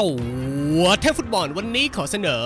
ตัวเทพฟุตบอลวันนี้ขอเสนอ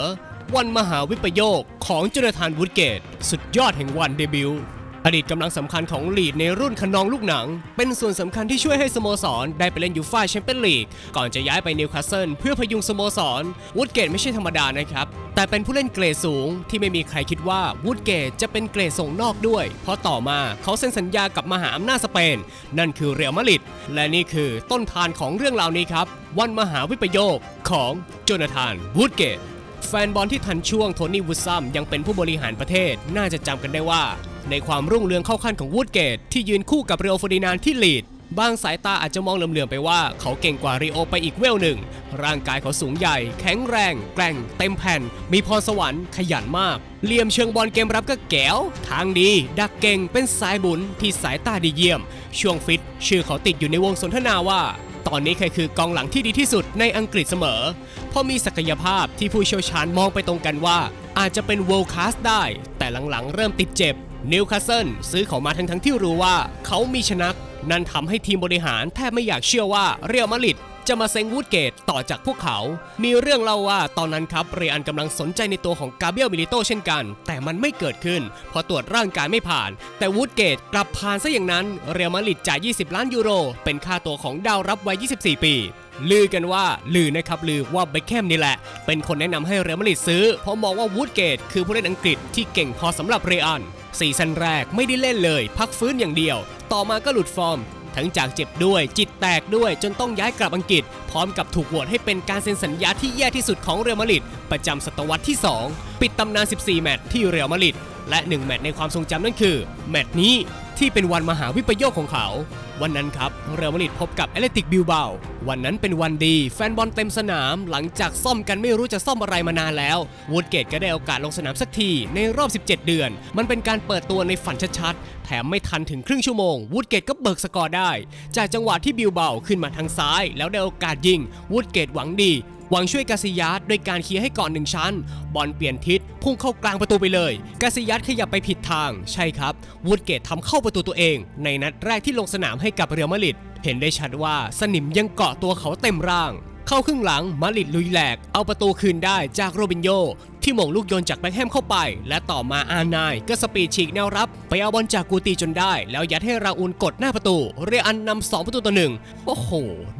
วันมหาวิปโยคของจนทานวูดเกต สุดยอดแห่งวันเดบิวต์อดีตกำลังสำคัญของลีดในรุ่นขนองลูกหนัง เป็นส่วนสำคัญที่ช่วยให้สโมสร ได้ไปเล่นยูฟ่าแชมเปี้ยนลีกก่อนจะย้ายไปนิวคาสเซิลเพื่อพยุงสโมสรวูดเกตไม่ใช่ธรรมดานะครับ แต่เป็นผู้เล่นเกรดสูงที่ไม่มีใครคิดว่าวูดเกตจะเป็นเกรดส่งนอกด้วย เพราะต่อมาเขาเซ็นสัญญากับมหาอำนาจสเปน นั่นคือเรอัลมาดริดและนี่คือต้นทานของเรื่องราวนี้ครับ วันมหาวิปโยคของโจนาธานวูดเกตแฟนบอลที่ทันช่วงโทนี่วูดซัมยังเป็นผู้บริหารประเทศน่าจะจำกันได้ว่า ในความรุ่งเรืองเข้าขั้นของวูดเกตที่ยืนคู่กับเรโอฟอร์ดินานที่ลีด บางสายตาอาจจะมองเหลื่อมๆไปว่าเขาเก่งกว่าริโอไปอีกเวลหนึ่ง ร่างกายเขาสูงใหญ่ แข็งแรง แกร่ง เต็มแผ่น มีพรสวรรค์ขยันมาก เหลี่ยมเชิงบอลเกมรับก็แก๋วทางดี ดักเก่ง เป็นสายบุญที่สายตาดีเยี่ยม ช่วงฟิต ชื่อเขาติดอยู่ในวงสนทนาว่าตอนนี้ใครคือกองหลังที่ดีที่สุดในอังกฤษเสมอ เพราะมีศักยภาพที่ผู้เชี่ยวชาญมองไปตรงกันว่า อาจจะเป็น world class ได้ แต่หลังๆ เริ่มติดเจ็บ นิวคาสเซิลซื้อเขามาทั้งทั้งที่รู้ว่า เขามีชนัก นั่นทำให้ทีมบริหารแทบไม่อยากเชื่อว่าเรอัลมาดริดจะมาเซ็งวูดเกตต่อจากพวกเขา มีเรื่องเล่าว่าตอนนั้นครับเรอันกำลังสนใจในตัวของกาเบียลมิลิโตเช่นกัน แต่มันไม่เกิดขึ้นเพราะตรวจร่างกายไม่ผ่าน แต่วูดเกตกลับผ่านซะอย่างนั้น เรอัลมาดริดจ่าย 20 ล้านยูโร เป็นค่าตัวของดาวรับวัย 24 ปีลือกันว่าลือนะครับลือว่าเบคแคมนี่แหละ เป็นคนแนะนำให้เรอัลมาดริดซื้อ เพราะมองว่าวูดเกตคือผู้เล่นอังกฤษที่เก่งพอสำหรับเรอัน ซีซั่นแรกไม่ได้เล่นเลย พักฟื้นอย่างเดียว ต่อมาก็หลุดฟอร์ม ทั้งจากเจ็บด้วย จิตแตกด้วย จนต้องย้ายกลับอังกฤษ พร้อมกับถูกโหวตให้เป็นการเซ็นสัญญาที่แย่ที่สุดของเรอัลมาดริดประจำศตวรรษที่ 2 ปิดตำนาน 14 แมตช์ที่เรอัลมาดริดและ 1 แมตช์ในความทรงจำนั่นคือ แมตช์นี้ที่เป็นวันมหาวิปโยคของเขา วันนั้นครับเรอัลมาดริดพบกับแอตเลติกบิลเบาวันนั้นเป็นวันดีแฟนบอลเต็มสนาม หลังจากซ่อมกันไม่รู้จะซ่อมอะไรมานานแล้ววูดเกตก็ได้โอกาสลงสนามสักทีในรอบ 17 เดือน มันเป็นการเปิดตัวในฝันชัดๆ แถมไม่ทันถึงครึ่งชั่วโมงวูดเกตก็เบิกสกอร์ได้ จากจังหวะที่บิลเบาขึ้นมาทางซ้าย แล้วได้โอกาสยิงวูดเกตหวังดี หวังช่วยกาซิยัสด้วยการเคลียร์ให้ก่อนหนึ่งชั้น บอลเปลี่ยนทิศพุ่งเข้ากลางประตูไปเลย กาซิยัสขยับไปผิดทาง ใช่ครับ วูดเกตทำเข้าประตูตัวเอง ในนัดแรกที่ลงสนามให้กับเรอัลมาริดเห็นได้ชัดว่าสนิมยังเกาะตัวเขาเต็มร่าง เข้าครึ่งหลังมาริดลุยแหลก เอาประตูคืนได้จากโรบินโยที่มงลูกโยนจากแบ็คแฮมเข้าไป และต่อมาอานายก็สปีดฉีกแนวรับ ไปเอาบอลจากกูตีจนได้ แล้วยัดให้ราอูลกดหน้าประตู เรียอันนำสองประตูต่อหนึ่งโอ้โห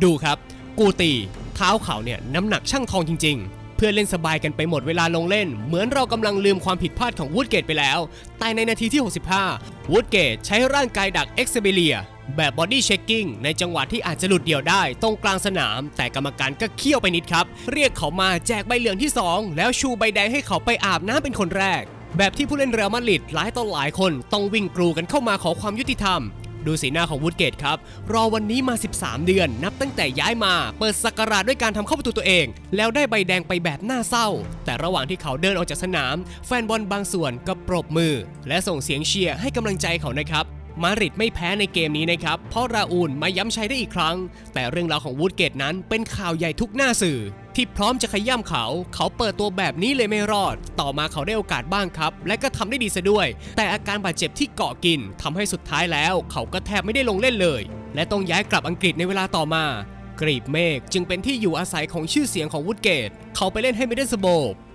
ดูครับ กูตี ท้าเขาเนี่ยน้ำหนักช่างทองจริงๆเพื่อเล่นสบายกันไปหมดเวลาลงเล่น เหมือนเรากำลังลืมความผิดพลาดของวูดเกตไปแล้ว แต่ในนาทีที่ 65 วูดเกตใช้ร่างกายดักเอ็กซ์เบเลียแบบบอดี้เช็คกิ้งในจังหวะที่อาจจะหลุดเดี่ยวได้ตรงกลางสนาม แต่กรรมการก็เคี่ยวไปนิดครับ เรียกเขามาแจกใบเหลืองที่ 2 แล้วชูใบแดงให้เขาไปอาบน้ำเป็นคนแรก แบบที่ผู้เล่นเรอัลมาดริดหลายต่อหลายคนต้องวิ่งกรูกันเข้ามาขอความยุติธรรม ดูสีหน้าของวูดเกตครับ รอวันนี้มา 13 เดือน นับตั้งแต่ย้ายมา เปิดสักราชด้วยการทำเข้าประตูตัวเอง แล้วได้ใบแดงไปแบบน่าเศร้า แต่ระหว่างที่เขาเดินออกจากสนาม แฟนบอลบางส่วนก็ปรบมือ และส่งเสียงเชียร์ให้กำลังใจเขานะครับ มาริดไม่แพ้ในเกมนี้นะครับ เพราะราอูลมาย้ำชัยได้อีกครั้ง แต่เรื่องราวของวูดเกตนั้นเป็นข่าวใหญ่ทุกหน้าสื่อ ที่พร้อมจะขย่ำเขา เขาเปิดตัวแบบนี้เลยไม่รอด ต่อมาเขาได้โอกาสบ้างครับ และก็ทำได้ดีซะด้วย แต่อาการบาดเจ็บที่เกาะกินทำให้สุดท้ายแล้ว เขาก็แทบไม่ได้ลงเล่นเลย และต้องย้ายกลับอังกฤษในเวลาต่อมากรีบเมฆจึงเป็นที่อยู่อาศัยของชื่อเสียงของวูดเกต เขาไปเล่นให้มิดเดิลสโบ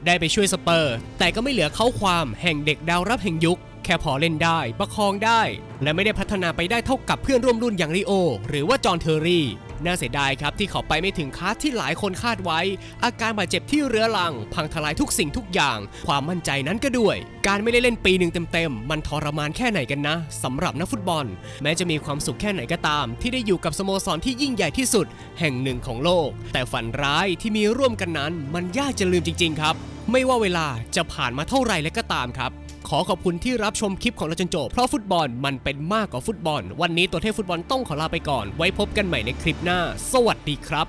ได้ไปช่วยสเปอร์ แต่ก็ไม่เหลือเขาความแห่งเด็กดาวรับแห่งยุค แค่พอเล่นได้ประคองได้ และไม่ได้พัฒนาไปได้เท่ากับเพื่อนร่วมรุ่นอย่างริโอ หรือว่าจอห์นเทอร์รี่ น่าเสียดายครับที่เขาไปไม่ถึงคาสที่หลายคนคาดไว้ อาการบาดเจ็บที่เรื้อรัง พังทลายทุกสิ่งทุกอย่าง ความมั่นใจนั้นก็ด้วย การไม่ได้เล่นปีหนึ่งเต็มๆ มันทรมานแค่ไหนกันนะสำหรับนักฟุตบอล แม้จะมีความสุขแค่ไหนก็ตาม ที่ได้อยู่กับสโมสรที่ยิ่งใหญ่ที่สุด แห่งหนึ่งของโลก แต่ฝันร้ายที่มีร่วมกันนั้น มันยากจะลืมจริง ๆ ครับ ไม่ว่าเวลาจะผ่านมาเท่าไรและก็ตามครับ ขอขอบคุณที่รับชมคลิปของเราจนจบ เพราะฟุตบอลมันเป็นมากกว่าฟุตบอล วันนี้ตัวเทพฟุตบอลต้องขอลาไปก่อน ไว้พบกันใหม่ในคลิปหน้า สวัสดีครับ